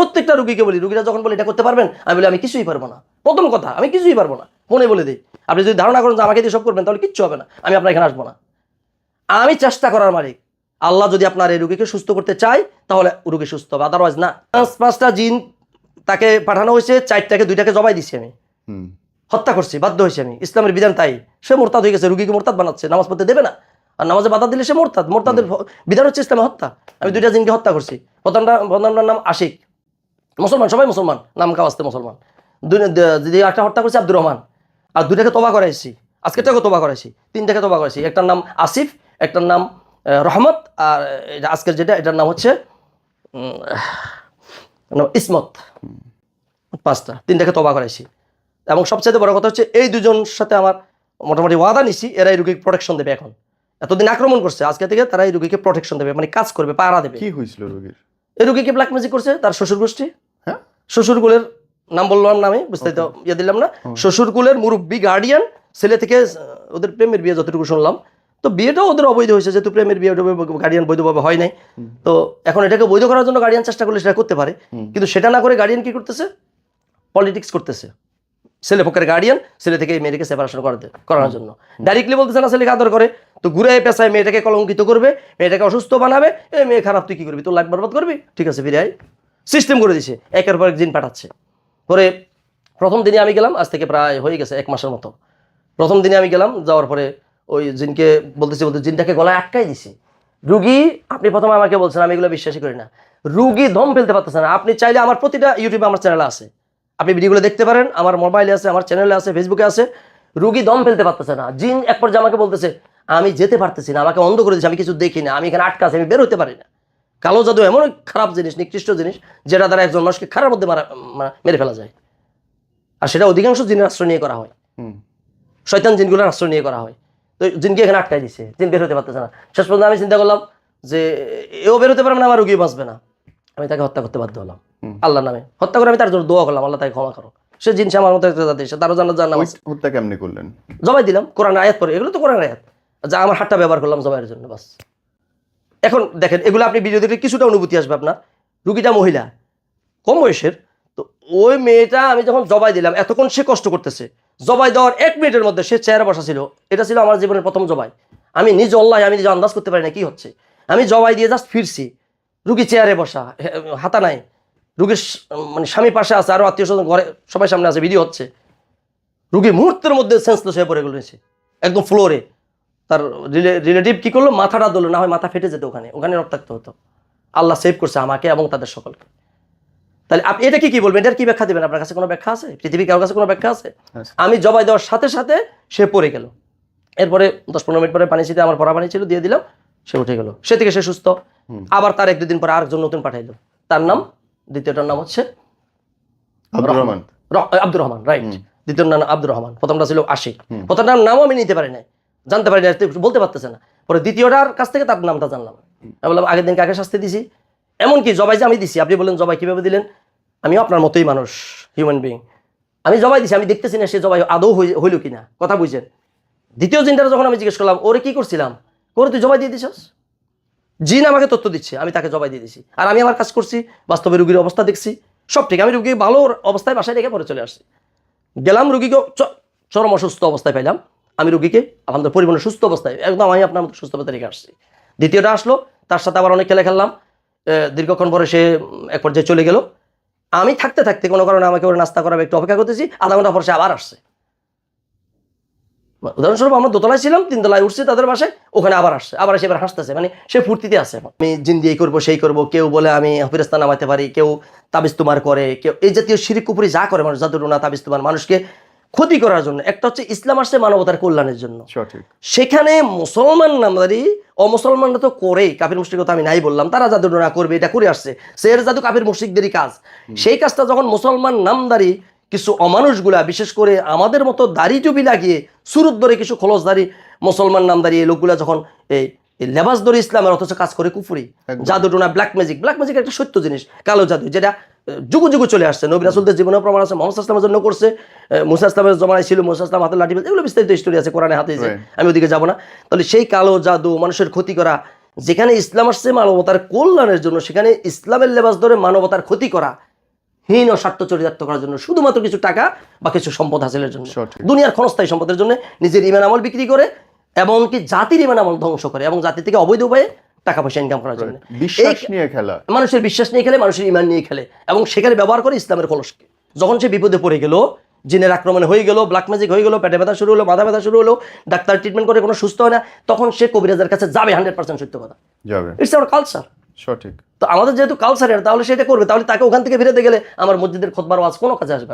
প্রত্যেকটা রুগীকে বলি রুগীরা যখন বলে এটা করতে পারবেন? আমি বলি আমি কিছুই পারব না। প্রথম কথা আমি কিছুই পারব না। ফোনে বলে দিই আপনি যদি ধারণা করেন যে আমাকে দিয়ে সব করবেন তাহলে কিচ্ছু হবে না আমি আপনার এখানে আসব না। আমি চেষ্টা করার মালিক। আল্লাহ যদি আপনার এই রুগীকে সুস্থ করতে চায় তাহলে রুগী সুস্থ হবে আদারওয়াইজ না। পাঁচ পাঁচটা জিন তাকে পাঠানো হয়েছে চারটাকে দুইটাকে জবাই দিছি আমি। হত্যা করছি বাধ্য হয়েছি আমি। ইসলামের বিধান তাই। সে মোরতাদ হয়ে গেছে রুগীকে মোরতাদ বানাচ্ছে নামাজ পড়তে দেবে না। আর নামাজে বাধা দিলে সে মোরতাদ। মোরতাদের বিধান হচ্ছে ইসলামে হত্যা। আমি দুইটা জিনকে হত্যা করছি। প্রথমটা প্রথমটার নাম আশিক। মুসলমান সবাই মুসলমান নাম কাওয়াস্তে মুসলমান। দুই যদি একটা হত্যা করছি আব্দুর রহমান আর দুইটাকে তোবা করাইছি আজকেরটাকে তোবা করাইছি তিনটাকে তোবা করাইছি একটার নাম আসিফ একটার নাম রহমত আর আজকের যেটা এটার নাম হচ্ছে ইসমত। পাঁচটা তিনটাকে তোবা করাইছি। এবং সবচেয়ে বড় কথা হচ্ছে এই দুজন সাথে আমার মোটামুটি ওয়াদা নিছি এরা এই রুগীকে প্রোটেকশন দেবে এখন। এতদিন আক্রমণ করছে আজকে থেকে তারা এই রুগীকে প্রোটেকশন দেবে মানে কাজ করবে পাহারা দেবে। কি হয়েছিল রুগীর? এই রুগীকে ব্ল্যাক ম্যাজিক করছে তার শ্বশুর গোষ্ঠী শ্বশুরকুলের নাম বললাম নামে বুঝতে তো ইয়ে দিলাম না। শ্বশুরকুলের মুরব্বী গার্ডিয়ান ছেলে থেকে ওদের প্রেমের বিয়ে যতটুকু শুনলাম। তো বিয়েটাও ওদের অবৈধ হয়েছে যেহেতু প্রেমের বিয়ে গার্ডিয়ান বৈধভাবে হয় নাই। তো এখন এটাকে বৈধ করার জন্য গার্ডিয়ান চেষ্টা করলে সেটা করতে পারে। কিন্তু সেটা না করে গার্ডিয়ান কি করতেছে? পলিটিক্স করতেছে। ছেলে পক্ষের গার্ডিয়ান ছেলে থেকে এই মেয়েটাকে সেপারেশন করাতে করানোর জন্য। ডাইরেক্টলি বলতেছে না ছেলেকে আদর করে। তো ঘুরে পেশায় মেয়েটাকে কলঙ্কিত করবে মেয়েটাকে অসুস্থ বানাবে এই মেয়ে খারাপ তুই কি করবি? তোর লাইফ বরবাদ করবি? ঠিক আছে ফিরে আয়। সিস্টেম করে দিছে, একের পর এক দিন পাঠাচ্ছে। পরে প্রথম দিনে আমি গেলাম, আজ থেকে প্রায় হয়ে গেছে এক মাসের মতো। প্রথম দিনে আমি গেলাম, যাওয়ার পরে ওই জিনকে বলতেছি বলতে জিনটাকে গলায় আটকাই দিছি। রুগী, আপনি প্রথমে আমাকে বলছেন, আমি এগুলো বিশ্বাসই করি না। রুগী দম ফেলতে পারতেছে না। আপনি চাইলে আমার প্রতিটা ইউটিউবে আমার চ্যানেল আছে। আপনি ভিডিওগুলো দেখতে পারেন, আমার মোবাইলে আছে, আমার চ্যানেলে আছে ফেসবুকে আছে। রুগী দম ফেলতে পারতেছে না। জিন এক পর্যায়ে আমাকে বলতেছে, আমি যেতে পারতেছি না, আমাকে অন্ধ করে দিচ্ছে আমি কিছু দেখি না আমি এখানে আটকা আছি, আমি বের হতে পারি না। কালো জাদু এমন খারাপ জিনিস নিকৃষ্ট জিনিস যেটা দ্বারা একজন মানুষকে খারাপ মধ্যে মারা মেরে ফেলা যায়। আর সেটা অধিকাংশ জিনের আশ্রয় নিয়ে করা হয়। হুম। শয়তান জিনগুলোর আশ্রয় নিয়ে করা হয়। তো জিনকে এখানে আটকাই দিছে। জিন বের হতে পারতেছে না। শেষ পর্যন্ত আমি চিন্তা করলাম যে এও বের হতে পারবে না আমার রুগী বাঁচবে না। আমি তাকে হত্যা করতে বাধ্য হলাম। আল্লাহর নামে। হত্যা করে আমি তার জন্য দোয়া করলাম আল্লাহ তাকে ক্ষমা করো সে জিনিস আমার মতো একটা জাতি সে তারও জানা ওই হত্যা কেমনি করলেন? জবাই দিলাম কোরআন আয়াত পরে এগুলো তো কোরআন আয়াত। যা আমার হাতটা ব্যবহার করলাম জবাইয়ের জন্য বাস। এখন দেখেন, এগুলো আপনি ভিডিও দেখলে কিছুটা অনুভূতি আসবে আপনার। রুগীটা মহিলা, কম বয়সের, তো ওই মেয়েটা আমি যখন জবাই দিলাম, এতক্ষণ সে কষ্ট করতেছে। জবাই দেওয়ার এক মিনিটের মধ্যে সে চেয়ারে বসা ছিল। এটা ছিল আমার জীবনের প্রথম জবাই। আমি নিজ অল্লাহ আমি নিজে আন্দাজ করতে পারি না কি হচ্ছে। আমি জবাই দিয়ে জাস্ট ফিরছি। রুগী চেয়ারে বসা হাতা নাই। রুগীর মানে স্বামী পাশে আছে আরও আত্মীয় স্বজন ঘরে, সবাই সামনে আছে ভিডিও হচ্ছে। রুগী মুহূর্তের মধ্যে সেন্সলেস হয়ে পড়ে গেল একদম ফ্লোরে তার রিলেটিভ কি করল? মাথাটা দোলো না হয় মাথা ফেটে যেত ওখানে। ওখানে রক্তাক্ত হতো। আল্লাহ সেভ করছে আমাকে এবং তাদের সকলকে। তাহলে আপনি এটা কি কি বলবেন? এটার কি ব্যাখ্যা দেবেন? আপনার কাছে কোনো ব্যাখ্যা আছে? পৃথিবী কারোর কাছে কোনো ব্যাখ্যা আছে? আচ্ছা। আমি জবাই দেওয়ার সাথে সাথে সে পড়ে গেল। এরপরে দশ পনেরো মিনিট পরে পানি ছিটে আমার পড়া পানি ছিল দিয়ে দিলাম সে উঠে গেল। সে থেকে সে সুস্থ। আবার তার এক দুদিন পরে আরেকজন নতুন পাঠাইলো। তার নাম দ্বিতীয়টার নাম হচ্ছে আব্দুর রহমান। আব্দুর রহমান রাইট দ্বিতীয় নাম আব্দুর রহমান। প্রথমটা ছিল আশিক। প্রথমটার নামও আমি নিতে পারি নাই। জানতে পারি না বলতে পারতেছে না। পরে দ্বিতীয়টার কাছ থেকে তার নামটা জানলাম। আমি বললাম, আগের দিন কাকে শাস্তি দিছি? এমনকি জবাই যে আমি দিছি, আপনি বললেন জবাই কীভাবে দিলেন? আমিও আপনার মতোই মানুষ হিউম্যান বিং আমি জবাই দিছি, আমি দেখতেছি না সে জবাই আদৌ হই- হইল কিনা, কথা বুঝছেন দ্বিতীয় জিনটার যখন আমি জিজ্ঞেস করলাম, ওরে কি করছিলাম? করে তুই জবাই দিয়ে দিছস? জিন আমাকে তথ্য দিচ্ছে, আমি তাকে জবাই দিয়ে দিছি। আর আমি আমার কাজ করছি, বাস্তবে রুগীর অবস্থা দেখছি, সব ঠিক। আমি রুগী ভালো অবস্থায় বাসায় রেখে পরে চলে আসছি। গেলাম রুগীকে চরম অসুস্থ অবস্থায় পাইলাম। আমি রুগীকে আমাদের পরিমাণে সুস্থ অবস্থায়, একদম আমি আপনার মতো সুস্থ অবস্থায় রেখে আসছি। দ্বিতীয়টা আসলো, তার সাথে আবার অনেক খেলে খেললাম। দীর্ঘক্ষণ পরে সে এক পর্যায়ে চলে গেল। আমি থাকতে থাকতে কোনো কারণে আমাকে ওর নাস্তা করাবে, একটু অপেক্ষা করতেছি, আধা ঘণ্টা পর সে আবার আসছে। উদাহরণস্বরূপ আমরা দোতলায় ছিলাম তিনতলায় উঠছি তাদের বাসায়, ওখানে আবার আসছে, আবার এসে এবার হাসতেছে মানে সে ফুর্তিতে আছে আমি জিন দিয়ে করব, সেই করব, কেউ বলে আমি ফিরস্তা নামাতে পারি, কেউ তাবিজ তোমার করে, কেউ এই জাতীয় শিরিক কুপুরি যা করে মানুষ জাদুটুনা তাবিজ তোমার, মানুষকে ক্ষতি করার জন্য। একটা হচ্ছে ইসলাম আসছে মানবতার কল্যাণের জন্য। সেখানে মুসলমান নামদারি অমুসলমানরা তো করেই কাফির মুশরিক কথা আমি নাই বললাম তারা জাদু না করবে এটা করে আসছে। সের জাদু কাফির মুশরিকদেরই কাজ। সেই কাজটা যখন মুসলমান নামদারি কিছু অমানুষগুলা বিশেষ করে আমাদের মতো দাড়ি টুপি লাগিয়ে সুরত ধরে কিছু খলসদারি মুসলমান নামদারি এই লোকগুলা যখন এই এই লেবাস ধরে ইসলামের অথচ কাজ করে কুফুরি। জাদু টোনা ব্ল্যাক ম্যাজিক ব্ল্যাক ম্যাজিক একটা সত্য জিনিস কালো জাদু যেটা যুগ যুগ চলে আসছে। নবী রাসুলদের জীবনেও প্রমাণ আছে মোহাম্মদ ইসলামের জন্য করছে। মুসা ইসলামের জমানায় ছিল মুসা ইসলাম হাতে লাঠি এগুলো বিস্তারিত স্টোরি আছে কোরআনে হাতে। Right. আমি ওদিকে যাব না। তাহলে সেই কালো জাদু মানুষের ক্ষতি করা যেখানে ইসলাম আসছে মানবতার কল্যাণের জন্য সেখানে ইসলামের লেবাস ধরে মানবতার ক্ষতি করা হীন ও স্বার্থ চরিতার্থ করার জন্য শুধুমাত্র কিছু টাকা বা কিছু সম্পদ হাসিলের জন্য। দুনিয়ার ক্ষণস্থায়ী সম্পদের জন্য নিজের ইমান আমল বিক্রি করে এমনকি জাতির ইমান আমল ধ্বংস করে এবং জাতি থেকে অবৈধ উপায়ে টাকা পয়সা ইনকাম করার জন্য। বিশ্বাস নিয়ে খেলা। মানুষের বিশ্বাস নিয়ে খেলে মানুষের ইমান নিয়ে খেলে। এবং সেখানে ব্যবহার করে ইসলামের কলসকে যখন সে বিপদে পড়ে গেল জিনের আক্রমণে হয়ে গেল ব্ল্যাক ম্যাজিক হয়ে গেল পেটে ব্যথা শুরু হলো মাথা ব্যথা শুরু হলো ডাক্তার ট্রিটমেন্ট করে কোনো সুস্থ হয় না তখন সে কবিরাজের কাছে যাবে হান্ড্রেড পার্সেন্ট সত্য কথা। যাবে। ইটস আওয়ার কালচার সঠিক। তো আমাদের যেহেতু কালচার তাহলে সেটা করবে তাহলে তাকে ওখান থেকে ফিরে গেলে আমার মসজিদের খোদবার ওয়াজ কোনো কাজে আসবে না।